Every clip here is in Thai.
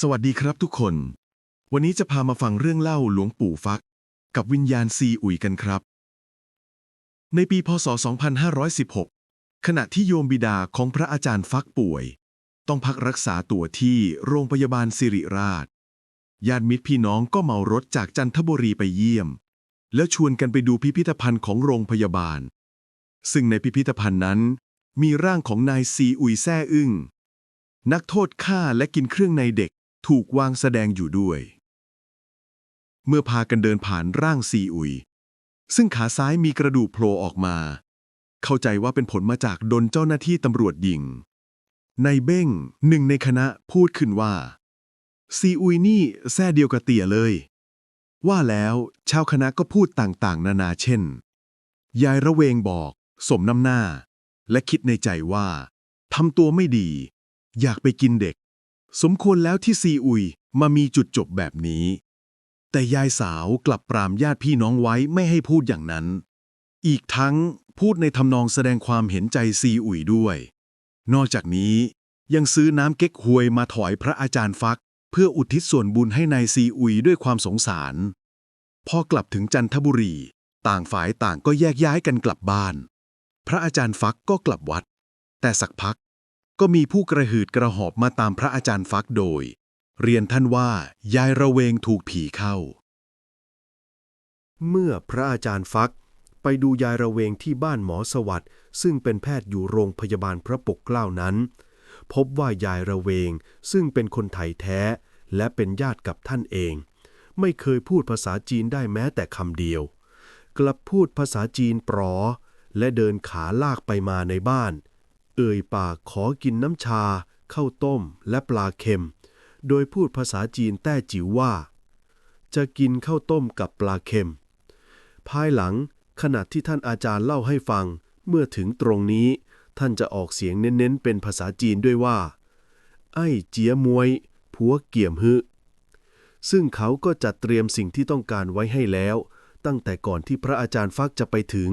สวัสดีครับทุกคน วันนี้จะพามาฟังเรื่องเล่าหลวงปู่ฟัก กับวิญญาณซีอุ๋ยกันครับ ในปีพศ 2516 ขณะที่โยมบิดาของพระอาจารย์ฟักป่วย ต้องพักรักษาตัวที่โรงพยาบาลสิริราช ญาติมิตรพี่น้องก็เหมารถจากจันทบุรีไปเยี่ยม แล้วชวนกันไปดูพิพิธภัณฑ์ของโรงพยาบาล ซึ่งในพิพิธภัณฑ์นั้น มีร่างของนายซีอุยแซ่อึ้งนักโทษฆ่าและกินเครื่องในเด็ก ถูกวางแสดงอยู่ด้วย เมื่อพากันเดินผ่านร่างซีอุย ซึ่งขาซ้ายมีกระดูกโผล่ออกมา เข้าใจว่าเป็นผลมาจากโดนเจ้าหน้าที่ตำรวจยิง ในายเบ้งหนึ่งในคณะพูดขึ้นว่า ซีอุยนี่แซ่เดียวกับเตี่ยเลย ว่าแล้วชาวคณะก็พูดต่างๆ นานาเช่น ยายระเวงบอกสมน้ำหน้า และคิดในใจว่าทำตัวไม่ดี อยากไปกินเด็ก สมควรแล้วที่ซีอุยมามีจุดจบแบบนี้ แต่ยายสาวกลับปรามญาติพี่น้องไว้ไม่ให้พูดอย่างนั้น อีกทั้งพูดในทำนองแสดงความเห็นใจซีอุยด้วย นอกจากนี้ยังซื้อน้ำเก๊กฮวยมาถอยพระอาจารย์ฟัก เพื่ออุทิศส่วนบุญให้นายซีอุยด้วยความสงสาร พอกลับถึงจันทบุรี ต่างฝ่ายต่างก็แยกย้ายกันกลับบ้าน พระอาจารย์ฟักก็กลับวัด แต่สักพัก ก็มีผู้กระหืดกระหอบมาตามพระอาจารย์ฟักโดย เรียนท่านว่ายายระเวงถูกผีเข้า เมื่อพระอาจารย์ฟักไปดูยายระเวงที่บ้านหมอสวัสด์ซึ่งเป็นแพทย์อยู่โรงพยาบาลพระปกเกล้านั้น พบว่ายายระเวงซึ่งเป็นคนไทยแท้ และเป็นญาติกับท่านเอง ไม่เคยพูดภาษาจีนได้แม้แต่คำเดียว กลับพูดภาษาจีนปรอและเดินขาลากไปมาในบ้าน เอ่ยปากขอกินน้ำชาข้าวต้มและปลาเค็ม โดยพูดภาษาจีนแต้จิ๋วว่า จะกินข้าวต้มกับปลาเค็ม ภายหลังขณะที่ท่านอาจารย์เล่าให้ฟัง เมื่อถึงตรงนี้ ท่านจะออกเสียงเน้นๆ เป็นภาษาจีนด้วยว่า ไอ้เจียมวย ผัวเกี่ยมฮึ ซึ่งเขาก็จัดเตรียมสิ่งที่ต้องการไว้ให้แล้ว ตั้งแต่ก่อนที่พระอาจารย์ฟักจะไปถึง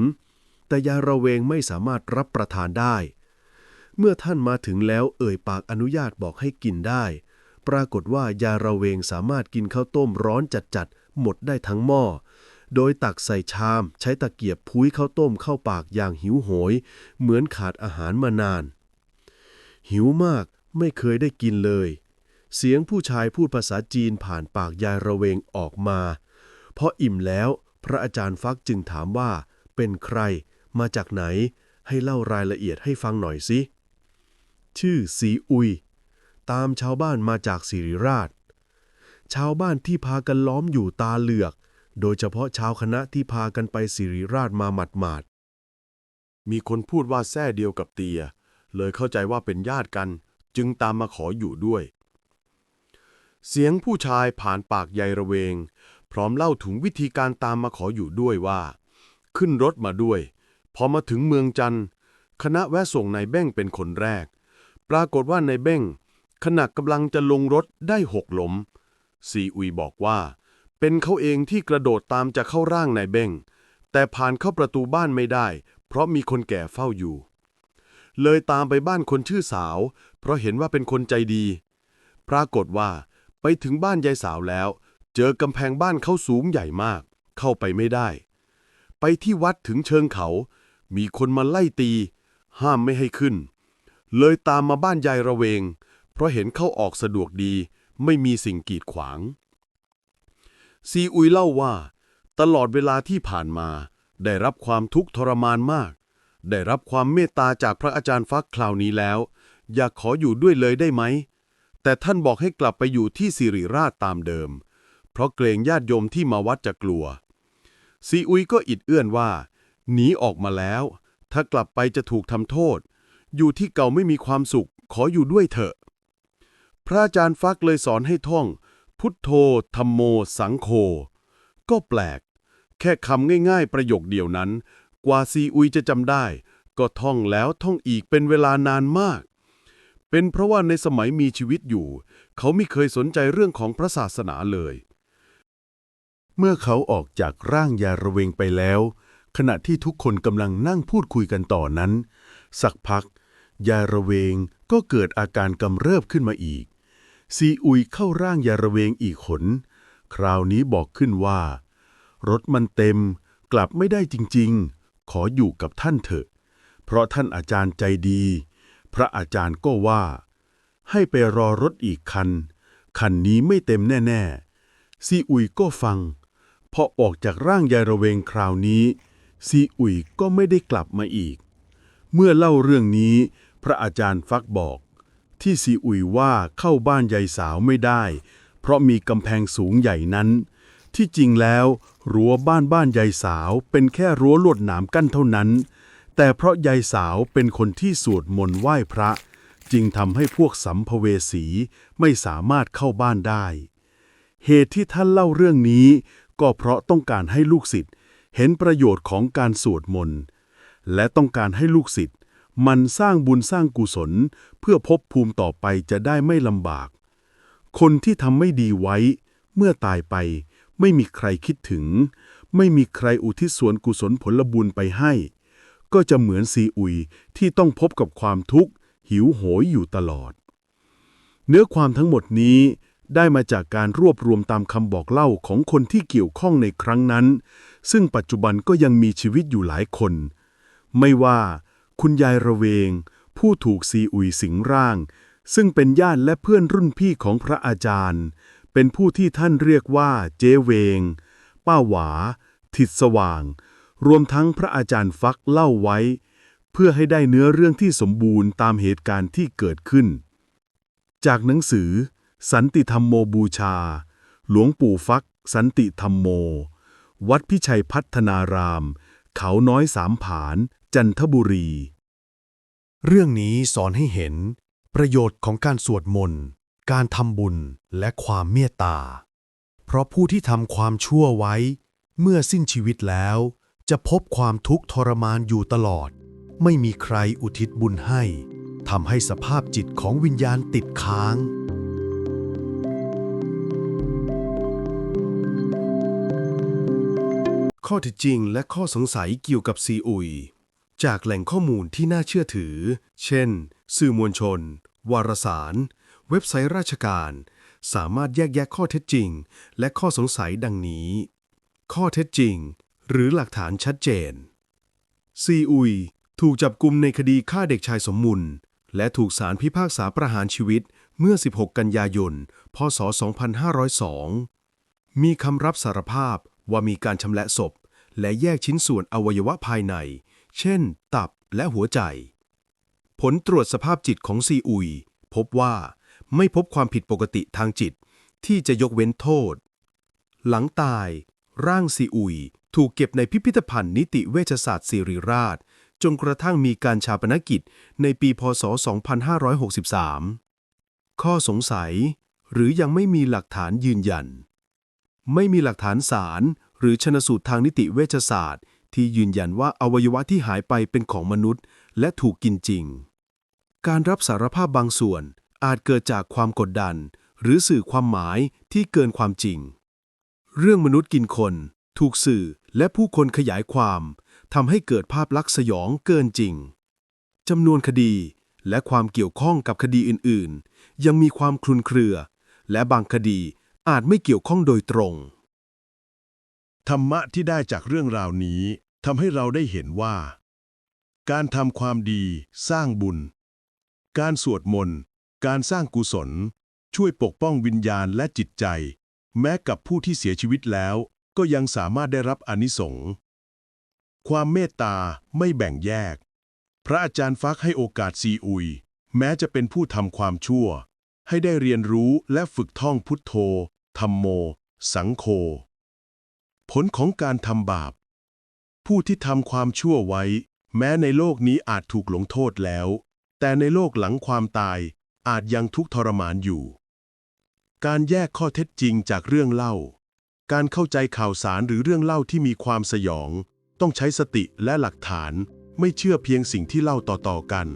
แต่ยาระเวงไม่สามารถรับประทานได้ เมื่อท่านมาถึงแล้วเอ่ยปากอนุญาตบอกให้กินได้ ปรากฏว่ายาระเวงสามารถกินข้าวต้มร้อนจัดๆ หมดได้ทั้งหม้อ โดยตักใส่ชาม ใช้ตะเกียบพุ้ยข้าวต้มเข้าปากอย่างหิวโหย เหมือนขาดอาหารมานาน หิวมากไม่เคยได้กินเลย เสียงผู้ชายพูดภาษาจีนผ่านปากยายระเวงออกมา เพออิ่มแล้วพระอาจารย์ฟักจึงถามว่า เป็นใคร มาจากไหน ให้เล่ารายละเอียดให้ฟังหน่อยสิ ชื่อสีอุย ตามชาวบ้านมาจากสิริราช ชาวบ้านที่พากันล้อมอยู่ตาเหลือก โดยเฉพาะชาวคณะที่พากันไปสิริราชมาหมาดมีคนพูดว่าแท้เดียวกับเตีย เลยเข้าใจว่าเป็นญาติกัน จึงตามมาขออยู่ด้วย เสียงผู้ชายผ่านปากยายระเวง พร้อมเล่าถึงวิธีการตามมาขออยู่ด้วยว่า ขึ้นรถมาด้วย พอมาถึงเมืองจันทร์คณะแวะส่งนายเบ้งเป็นคนแรก ปรากฏว่าในเบ้งขณะกำลังจะลงรถได้หกล้ม ซีอุยบอกว่า เป็นเขาเองที่กระโดดตามจะเข้าร่างนายเบ้งแต่ผ่านเข้าประตูบ้านไม่ได้ เพราะมีคนแก่เฝ้าอยู่ เลยตามไปบ้านคนชื่อสาว เพราะเห็นว่าเป็นคนใจดี ปรากฏว่า ไปถึงบ้านยายสาวแล้ว เจอกำแพงบ้านเขาสูงใหญ่มาก เข้าไปไม่ได้ ไปที่วัดถึงเชิงเขา มีคนมาไล่ตี ห้ามไม่ให้ขึ้น เลยตามมาบ้านยายระเวง เพราะเห็นเข้าออกสะดวกดี ไม่มีสิ่งกีดขวาง ซีอุยเล่าว่า ตลอดเวลาที่ผ่านมา ได้รับความทุกข์ทรมานมาก ได้รับความเมตตาจากพระอาจารย์ฟักคราวนี้แล้ว อยากขออยู่ด้วยเลยได้ไหม แต่ท่านบอกให้กลับไปอยู่ที่สิริราชตามเดิม เพราะเกรงญาติโยมที่มาวัดจะกลัว ซีอุยก็อิดเอื้อนว่า หนีออกมาแล้ว ถ้ากลับไปจะถูกทำโทษ อยู่ที่เก่าไม่มีความสุข ขออยู่ด้วยเถอะ พระอาจารย์ฟักเลยสอนให้ท่อง พุทโธธรรมโม สังโฆก็แปลก แค่คำง่ายๆ ประโยคเดียวนั้น กว่าซีอุยจะจำได้ ก็ท่องแล้วท่องอีกเป็นเวลานานมาก เป็นเพราะว่าในสมัยมีชีวิตอยู่ เขาไม่เคยสนใจเรื่องของพระศาสนาเลย เมื่อเขาออกจากร่างยาระเวงไปแล้ว ขณะที่ทุกคนกำลังนั่งพูดคุยกันต่อนั้น สักพัก ยาระเวงก็เกิดอาการกำเริบขึ้นมาอีก ซีอุยเข้าร่างยายระเวงอีกขน คราวนี้บอกขึ้นว่า รถมันเต็ม กลับไม่ได้จริงๆ ขออยู่กับท่านเถอะ เพราะท่านอาจารย์ใจดี พระอาจารย์ก็ว่า ให้ไปรอรถอีกคัน คันนี้ไม่เต็มแน่ ๆ ซีอุยก็ฟัง พอออกจากร่างยายระเวงคราวนี้ ซีอุยก็ไม่ได้กลับมาอีกเมื่อเล่าเรื่องนี้ พระอาจารย์ฟักบอก ที่ซีอุยว่าเข้าบ้านยายสาวไม่ได้ เพราะมีกำแพงสูงใหญ่นั้น ที่จริงแล้วรั้วบ้านบ้านยายสาวเป็นแค่รั้วลวดหนามกั้นเท่านั้น แต่เพราะยายสาวเป็นคนที่สวดมนต์ไหว้พระ จึงทำให้พวกสัมภเวสีไม่สามารถเข้าบ้านได้ เหตุที่ท่านเล่าเรื่องนี้ ก็เพราะต้องการให้ลูกศิษย์เห็นประโยชน์ของการสวดมนต์และต้องการให้ลูกศิษย์ มันสร้างบุญสร้างกุศล เพื่อพบภูมิต่อไปจะได้ไม่ลำบาก คนที่ทำไม่ดีไว้ เมื่อตายไป ไม่มีใครคิดถึง ไม่มีใครอุทิศส่วนกุศลผลบุญไปให้ ก็จะเหมือนซีอุยที่ต้องพบกับความทุกข์ หิวโหยอยู่ตลอด เนื้อความทั้งหมดนี้ได้มาจากการรวบรวมตามคำบอกเล่าของคนที่เกี่ยวข้องในครั้งนั้น ซึ่งปัจจุบันก็ยังมีชีวิตอยู่หลายคน ไม่ว่า คุณยายระเวง ผู้ถูกซีอุยสิงร่าง ซึ่งเป็นญาติและเพื่อนรุ่นพี่ของพระอาจารย์ เป็นผู้ที่ท่านเรียกว่าเจเวง ป้าหวา ทิดสว่าง รวมทั้งพระอาจารย์ฟักเล่าไว้ เพื่อให้ได้เนื้อเรื่องที่สมบูรณ์ตามเหตุการณ์ที่เกิดขึ้น จากหนังสือ สันติธรรมโมบูชา หลวงปู่ฟัก สันติธรรมโม วัดพิชัยพัฒนาราม เขาน้อยสามผาน จันทบุรี เรื่องนี้สอนให้เห็น ประโยชน์ของการสวดมนต์ การทำบุญและความเมตตา เพราะผู้ที่ทำความชั่วไว้ เมื่อสิ้นชีวิตแล้ว จะพบความทุกข์ทรมานอยู่ตลอด ไม่มีใครอุทิศบุญให้ทำให้สภาพจิตของวิญญาณติดค้างข้อเท็จจริงและข้อสงสัยเกี่ยวกับซีอุย จากแหล่งข้อมูลที่น่าเชื่อถือ เช่น สื่อมวลชน วารสาร เว็บไซต์ราชการ สามารถแยกแยะข้อเท็จจริง และข้อสงสัยดังนี้ ข้อเท็จจริง หรือหลักฐานชัดเจน ซีอุย ถูกจับกลุมในคดีฆ่าเด็กชายสมมุลและถูกศาลพิพากษาประหารชีวิตเมื่อ 16 กันยายน พศ 2502 มีคำรับสารภาพว่ามีการชำแหละศพ และแยกชิ้นส่วนอวัยวะภายใน เช่น ตับและหัวใจ ผลตรวจสภาพจิตของซีอุย พบว่าไม่พบความผิดปกติทางจิตที่จะยกเว้นโทษ หลังตายร่างซีอุย ถูกเก็บในพิพิธภัณฑ์นิติเวชศาสตร์ศิริราช จนกระทั่งมีการชาปนกิจในปีพศ 2563 ข้อสงสัย หรือยังไม่มีหลักฐานยืนยัน ไม่มีหลักฐานสารหรือชนสูตรทางนิติเวชศาสตร์ ที่ยืนยันว่าอวัยวะที่หายไปเป็นของมนุษย์ และถูกกินจริง การรับสารภาพบางส่วนอาจเกิดจากความกดดัน หรือสื่อความหมายที่เกินความจริง เรื่องมนุษย์กินคน ถูกสื่อและผู้คนขยายความทำให้เกิดภาพลักษณ์สยองเกินจริงจำนวนคดีและความเกี่ยวข้องกับคดีอื่น ๆ ยังมีความคลุนเครือ และบางคดีอาจไม่เกี่ยวข้องโดยตรง ธรรมะที่ได้จากเรื่องราวนี้ทำให้เราได้เห็นว่า การทำความดี สร้างบุญ การสวดมนต์ การสร้างกุศล ช่วยปกป้องวิญญาณและจิตใจ แม้กับผู้ที่เสียชีวิตแล้ว ก็ยังสามารถได้รับอนิสงส์ความเมตตาไม่แบ่งแยก พระอาจารย์ฟักให้โอกาสซีอุย แม้จะเป็นผู้ทำความชั่ว ให้ได้เรียนรู้และฝึกท่องพุทโธธรรมโม สังโฆ ผลของการทำบาป ผู้ที่ทำความชั่วไว้ แม้ในโลกนี้อาจถูกลงโทษแล้ว แต่ในโลกหลังความตายอาจยังทุกทรมานอยู่ การแยกข้อเท็จจริงจากเรื่องเล่า การเข้าใจข่าวสารหรือเรื่องเล่าที่มีความสยอง ต้องใช้สติและหลักฐาน ไม่เชื่อเพียงสิ่งที่เล่าต่อๆกัน